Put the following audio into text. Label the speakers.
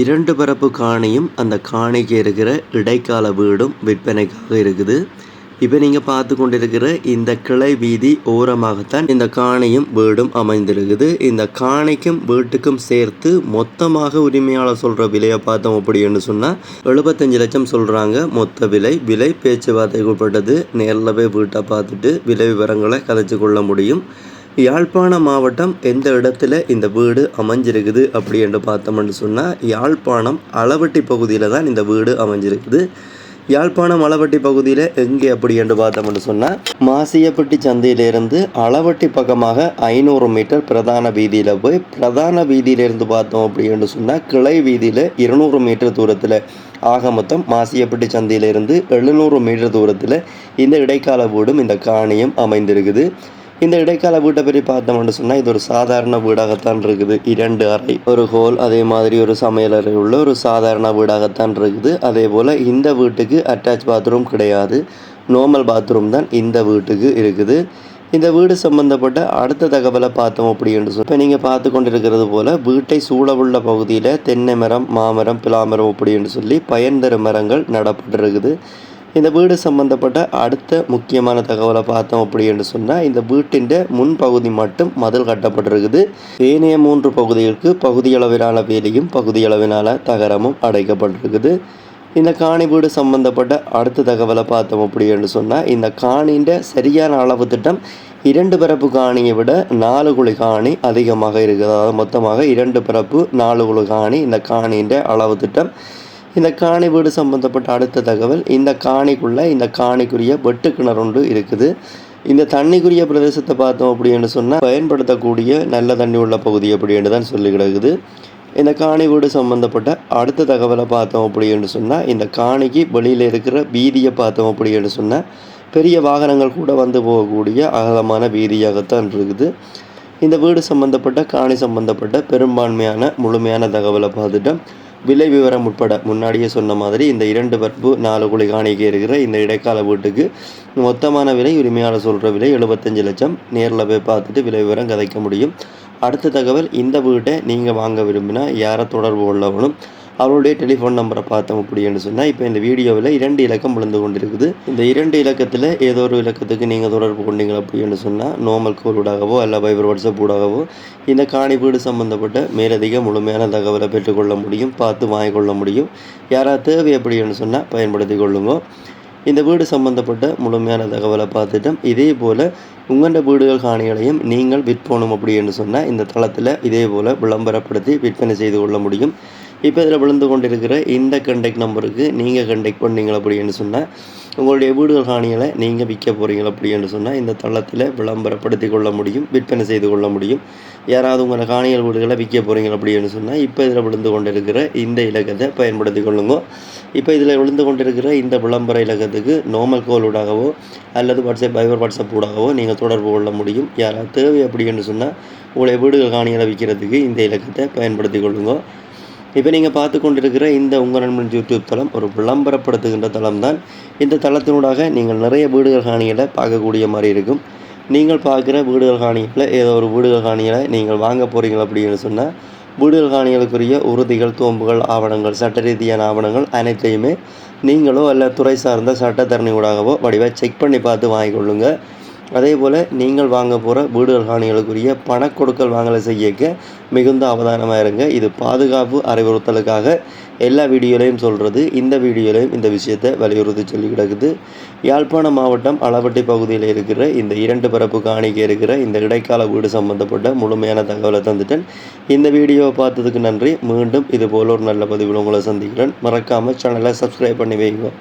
Speaker 1: இரண்டு பரப்பு காணியும் அந்த காணிக்கு இருக்கிற இடைக்கால வீடும் விற்பனைக்காக இருக்குது. இப்போ நீங்கள் பார்த்து கொண்டிருக்கிற இந்த கிளை வீதி ஓரமாகத்தான் இந்த காணியும் வீடும் அமைந்திருக்குது. இந்த காணிக்கும் வீட்டுக்கும் சேர்த்து மொத்தமாக உரிமையாளர் சொல்கிற விலையை பார்த்தோம் அப்படின்னு சொன்னால் எழுபத்தஞ்சு லட்சம் சொல்கிறாங்க மொத்த விலை விலை பேச்சுவார்த்தைக்குட்பட்டது. நேரில் போய் வீட்டை பார்த்துட்டு விலை விவரங்களை கதைச்சு கொள்ள முடியும். யாழ்ப்பாணம் மாவட்டம் எந்த இடத்துல இந்த வீடு அமைஞ்சிருக்குது அப்படி என்று பார்த்தோம்னு சொன்னால் யாழ்ப்பாணம் அளவட்டி பகுதியில் தான் இந்த வீடு அமைஞ்சிருக்குது. யாழ்ப்பாணம் அளவட்டி பகுதியில் எங்கே அப்படி என்று பார்த்தோம்னு சொன்னால் மாசியப்பட்டி சந்தையிலிருந்து அளவட்டி பக்கமாக ஐநூறு மீட்டர் பிரதான வீதியில் போய் பிரதான வீதியிலிருந்து பார்த்தோம் அப்படி என்று சொன்னால் கிளை வீதியில் இருநூறு மீட்டர் தூரத்தில் ஆக மொத்தம் மாசியப்பட்டி சந்தையிலிருந்து எழுநூறு மீட்டர் தூரத்தில் இந்த இடைக்கால வீடும் இந்த காணியும் அமைந்திருக்குது. இந்த இடைக்கால வீட்டை பற்றி பார்த்தோம்னு சொன்னால் இது ஒரு சாதாரண வீடாகத்தான் இருக்குது. இரண்டு அறை ஒரு ஹோல் அதே மாதிரி ஒரு சமையலறை உள்ள ஒரு சாதாரண வீடாகத்தான் இருக்குது. அதே போல் இந்த வீட்டுக்கு அட்டாச் பாத்ரூம் கிடையாது. நார்மல் பாத்ரூம் தான் இந்த வீட்டுக்கு இருக்குது. இந்த வீடு சம்பந்தப்பட்ட அடுத்த தகவலை பார்த்தோம் அப்படின்னு சொல்லி இப்போ நீங்கள் பார்த்து கொண்டிருக்கிறது போல் வீட்டை சூழவுள்ள பகுதியில் தென்னை மரம் மாமரம் பிலாமரம் அப்படின்னு சொல்லி பயன் தரும் மரங்கள் நடப்பட்டிருக்குது. இந்த வீடு சம்பந்தப்பட்ட அடுத்த முக்கியமான தகவலை பார்த்தோம் அப்படின்னு சொன்னால் இந்த வீட்டின் முன்பகுதி மட்டும் மதில் கட்டப்பட்டிருக்குது. ஏனைய மூன்று பகுதிகளுக்கு பகுதியளவிலான வேலியும் பகுதியளவிலான தகரமும் அடைக்கப்பட்டிருக்குது. இந்த காணி வீடு சம்பந்தப்பட்ட அடுத்த தகவலை பார்த்தோம் அப்படின்னு சொன்னால் இந்த காணின்ற சரியான அளவு திட்டம் இரண்டு பிறப்பு காணியை விட நாலு குழி காணி அதிகமாக இருக்குது. அதாவது மொத்தமாக இரண்டு பிறப்பு நாலு குழி காணி இந்த காணின்ற அளவு திட்டம் இந்த காணி வீடு சம்பந்தப்பட்ட அடுத்த தகவல் இந்த காணிக்குள்ளே இந்த காணிக்குரிய வெட்டு கிணறு ஒன்று இருக்குது. இந்த தண்ணிக்குரிய பிரதேசத்தை பார்த்தோம் அப்படின்னு சொன்னால் பயன்படுத்தக்கூடிய நல்ல தண்ணி உள்ள பகுதி அப்படின்னு தான் சொல்லி கிடக்குது. இந்த காணி வீடு சம்மந்தப்பட்ட அடுத்த தகவலை பார்த்தோம் அப்படின்னு சொன்னால் இந்த காணிக்கு வெளியில் இருக்கிற வீதியை பார்த்தோம் அப்படின்னு சொன்னால் பெரிய வாகனங்கள் கூட வந்து போகக்கூடிய அகலமான வீதியாகத்தான் இருக்குது. இந்த வீடு சம்மந்தப்பட்ட காணி சம்மந்தப்பட்ட பெரும்பான்மையான முழுமையான தகவலை பார்த்துட்டோம். விலை விவரம் உட்பட முன்னாடியே சொன்ன மாதிரி இந்த இரண்டு பற்பு நாலு குழி காணிக்கை இருக்கிற இந்த இடைக்கால வீட்டுக்கு மொத்தமான விலை உரிமையாளர் சொல்கிற விலை எழுபத்தஞ்சு லட்சம். நேரில் போய் பார்த்துட்டு விலை விவரம் கதைக்க முடியும். அடுத்த தகவல் இந்த வீட்டை நீங்கள் வாங்க விரும்பினா யாரை தொடர்பு கொள்ளவனும் அவருடைய டெலிஃபோன் நம்பரை பார்த்தோம் அப்படின்னு சொன்னால் இப்போ இந்த வீடியோவில் இரண்டு இலக்கம் விழுந்து கொண்டிருக்குது. இந்த இரண்டு இலக்கத்தில் ஏதோ ஒரு இலக்கத்துக்கு நீங்கள் தொடர்பு கொண்டீங்க அப்படின்னு சொன்னால் நார்மல் கோல் ஊடாகவோ அல்ல வைபர் வாட்ஸ்அப் ஊடாகவோ இந்த காணி வீடு சம்மந்தப்பட்ட மேலதிக முழுமையான தகவலை பெற்றுக்கொள்ள முடியும் பார்த்து வாங்கிக்கொள்ள முடியும். யாராவது தேவை அப்படின்னு சொன்னால் பயன்படுத்தி கொள்ளுங்க. இந்த வீடு சம்பந்தப்பட்ட முழுமையான தகவலை பார்த்துட்டோம். இதே போல் உங்களோட வீடுகள் காணிகளையும் நீங்கள் விற்போணும் அப்படின்னு சொன்னால் இந்த தளத்தில் இதே போல் விளம்பரப்படுத்தி விற்பனை செய்து கொள்ள முடியும். இப்போ இதில் விழுந்து கொண்டிருக்கிற இந்த கண்டெக்ட் நம்பருக்கு நீங்கள் கண்டெக்ட் பண்ணீங்க அப்படின்னு சொன்னால் உங்களுடைய வீடுகள் காணிகளை நீங்கள் விற்க போகிறீங்க அப்படின்னு சொன்னால் இந்த தளத்தில் விளம்பரப்படுத்தி கொள்ள முடியும் விற்பனை செய்து கொள்ள முடியும். யாராவது உங்களை காணிகள் வீடுகளை விற்க போகிறீங்க அப்படின்னு சொன்னால் இப்போ இதில் விழுந்து கொண்டிருக்கிற இந்த இலக்கத்தை பயன்படுத்தி கொள்ளுங்க. இப்போ இதில் விழுந்து கொண்டிருக்கிற இந்த விளம்பர இலக்கத்துக்கு நோமல் கோல் ஊடாகவோ அல்லது வாட்ஸ்அப் பைபர் வாட்ஸ்அப் ஊடாகவோ நீங்கள் தொடர்பு கொள்ள முடியும். யாராவது தேவை அப்படின்னு சொன்னால் உங்களுடைய வீடுகள் காணிகளை விற்கிறதுக்கு இந்த இலக்கத்தை பயன்படுத்தி கொள்ளுங்க. இப்போ நீங்கள் பார்த்து கொண்டிருக்கிற இந்த உங்கள் நண்பன் யூடியூப் தளம் ஒரு விளம்பரப்படுத்துகின்ற தளம் தான் இந்த தளத்தினூடாக நீங்கள் நிறைய வீடுகள் காணிகளை பார்க்கக்கூடிய மாதிரி இருக்கும். நீங்கள் பார்க்குற வீடுகள் காணிகளை ஏதோ ஒரு வீடுகள் காணிகளை நீங்கள் வாங்க போகிறீங்க அப்படின்னு சொன்னால் வீடுகள் காணிகளுக்குரிய உறுதிகள் தோம்புகள் ஆவணங்கள் சட்ட ரீதியான ஆவணங்கள் அனைத்தையுமே நீங்களோ அல்ல துறை சார்ந்த சட்டத்தரணி ஊடாகவோ வடிவாக செக் பண்ணி பார்த்து வாங்கிக்கொள்ளுங்கள் அதே போல் நீங்கள் வாங்க போகிற வீடுகள் காணிகளுக்குரிய பணக்கொடுக்கல் வாங்கலை செய்யக்க மிகுந்த அவதானமாக இருங்க. இது பாதுகாப்பு அறிவுறுத்தலுக்காக எல்லா வீடியோலையும் சொல்கிறது இந்த வீடியோலையும் இந்த விஷயத்தை வலியுறுத்தி சொல்லி கிடக்குது. யாழ்ப்பாணம் மாவட்டம் அளவட்டி பகுதியில் இருக்கிற இந்த இரண்டு பரப்பு காணிக்க இருக்கிற இந்த இடைக்கால வீடு சம்பந்தப்பட்ட முழுமையான தகவலை தந்துட்டேன். இந்த வீடியோவை பார்த்ததுக்கு நன்றி. மீண்டும் இது போல் ஒரு நல்ல பதிவில் உங்களை சந்திக்கிறேன். மறக்காமல் சேனலை சப்ஸ்கிரைப் பண்ணி வைங்க.